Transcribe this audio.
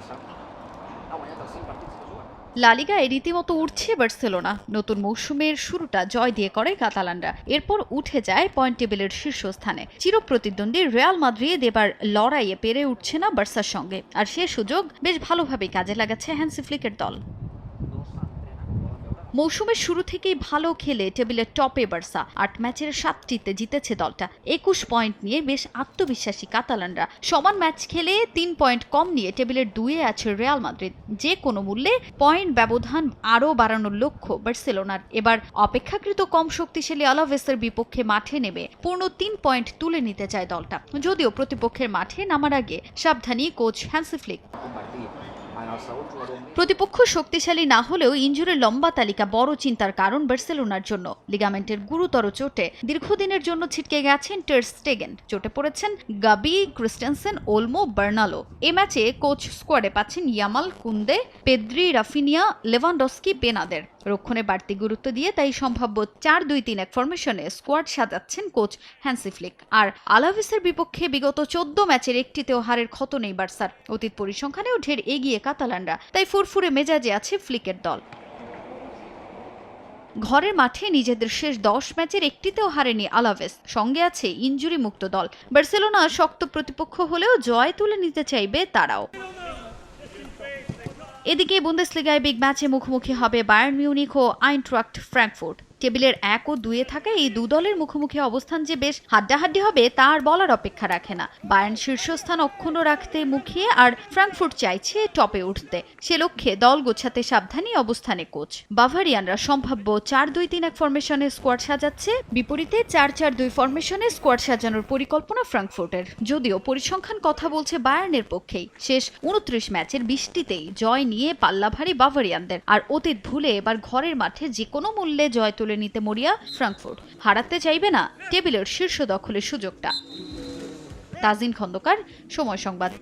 Barça ha guanyat els 5 partits que juga. লালিগায় রীতিমতো উঠছে Barcelona. নতুন মৌসুমের শুরুটা জয় দিয়ে করে কাতালানরা। এরপর উঠে যায় পয়েন্ট টেবিলের শীর্ষস্থানে। চিরপ্রতিদ্বন্দ্বী রিয়াল মাদ্রিদ এবার লড়াইয়ে পেরে উঠছে না বার্সার সঙ্গে। আর সে সুযোগ বেশ ভালোভাবেই কাজে লাগাচ্ছে হ্যান্সিফ্লিকের দল। মৌসুমের শুরু থেকেই ভালো খেলে টেবিলের টপে বার্সা। আট ম্যাচের সাতটিতে জিতেছে দলটা। একুশ পয়েন্ট নিয়ে বেশ আত্মবিশ্বাসী কাতালানরা। সমান ম্যাচ খেলে তিন পয়েন্ট কম নিয়ে টেবিলের দুয়ে আছে রিয়াল মাদ্রিদ। যে কোনো মূল্যে পয়েন্ট ব্যবধান আরও বাড়ানোর লক্ষ্য বার্সেলোনার। এবার অপেক্ষাকৃত কম শক্তিশালী আলাভেসের বিপক্ষে মাঠে নেমে পূর্ণ তিন পয়েন্ট তুলে নিতে চায় দলটা। যদিও প্রতিপক্ষের মাঠে নামার আগে সাবধানী কোচ হ্যান্সি প্রতিপক্ষ শক্তিশালী না হলেও ইঞ্জুরির লম্বা তালিকা বড় চিন্তার কারণ বার্সেলোনার জন্য। লিগামেন্টের গুরুতর চোটে দীর্ঘদিনের জন্য ছিটকে গেছেন টের স্টেগেন। চোটে পড়েছেন গাবি, ক্রিস্টেনসেন, ওলমো, বার্নালো। এ ম্যাচে কোচ স্কোয়াডে পাচ্ছেন Yamal Kounde, Pedri, Raphinha, Lewandowski পেনাদের রক্ষণে বাড়তি গুরুত্ব দিয়ে তাই সম্ভাব্য চার দুই তিন এক ফরমেশনে স্কোয়াড সাজাচ্ছেন কোচ হ্যান্সি ফ্লিক আর আলাভিসের বিপক্ষে বিগত চোদ্দ ম্যাচের একটিতেও হারের ক্ষত নেই বার্সার। অতীত পরিসংখ্যানেও ঢের এগিয়ে কাতালানরা। তাই ফুরফুরে মেজাজে আছে ফ্লিকের দল। ঘরের মাঠে নিজেদের শেষ দশ ম্যাচের একটিতেও হারেনি আলাভেস সঙ্গে আছে ইঞ্জুরি মুক্ত দল। বার্সেলোনা শক্ত প্রতিপক্ষ হলেও জয় তুলে নিতে চাইবে তারাও। এদিকে বুন্দেসলিগায় বিগ ম্যাচে মুখোমুখি হবে বায়ার্ন মিউনিক ও আইনট্রাক্ট ফ্র্যাঙ্কফুর্ট টেবিলের এক ও দুয়ে থাকা এই দু দলের মুখোমুখি অবস্থান যে বেশ হাড্ডাহাড্ডি হবে তার বলার অপেক্ষা রাখে না। বায়ার্ন শীর্ষস্থান অক্ষুণ্ণ রাখতে মুখিয়ে আর ফ্র্যাঙ্কফুর্ট চাইছে টপে উঠতে। সে লক্ষ্যে দল গোছাতে সাবধানী অবস্থানে কোচ। বাভারিয়ানরা সম্ভাব্য চার দুই তিন এক ফরমেশনে স্কোয়াড সাজাচ্ছে। বিপরীতে চার চার দুই ফরমেশনে স্কোয়াড সাজানোর পরিকল্পনা ফ্রাঙ্কফুর্টের। যদিও পরিসংখ্যান কথা বলছে বায়ার্নের পক্ষেই। শেষ উনত্রিশ ম্যাচের বৃষ্টিতেই জয় নিয়ে পাল্লাভারী বাভারিয়ানদের। আর অতীত ভুলে এবার ঘরের মাঠে যে কোনো মূল্যে জয় তুলে নিতে মরিয়া ফ্রাঙ্কফুর্ট। হারাতে চাইবে না টেবিলের শীর্ষ দখলের সুযোগটা। তাজিন খন্দকার, সময় সংবাদ।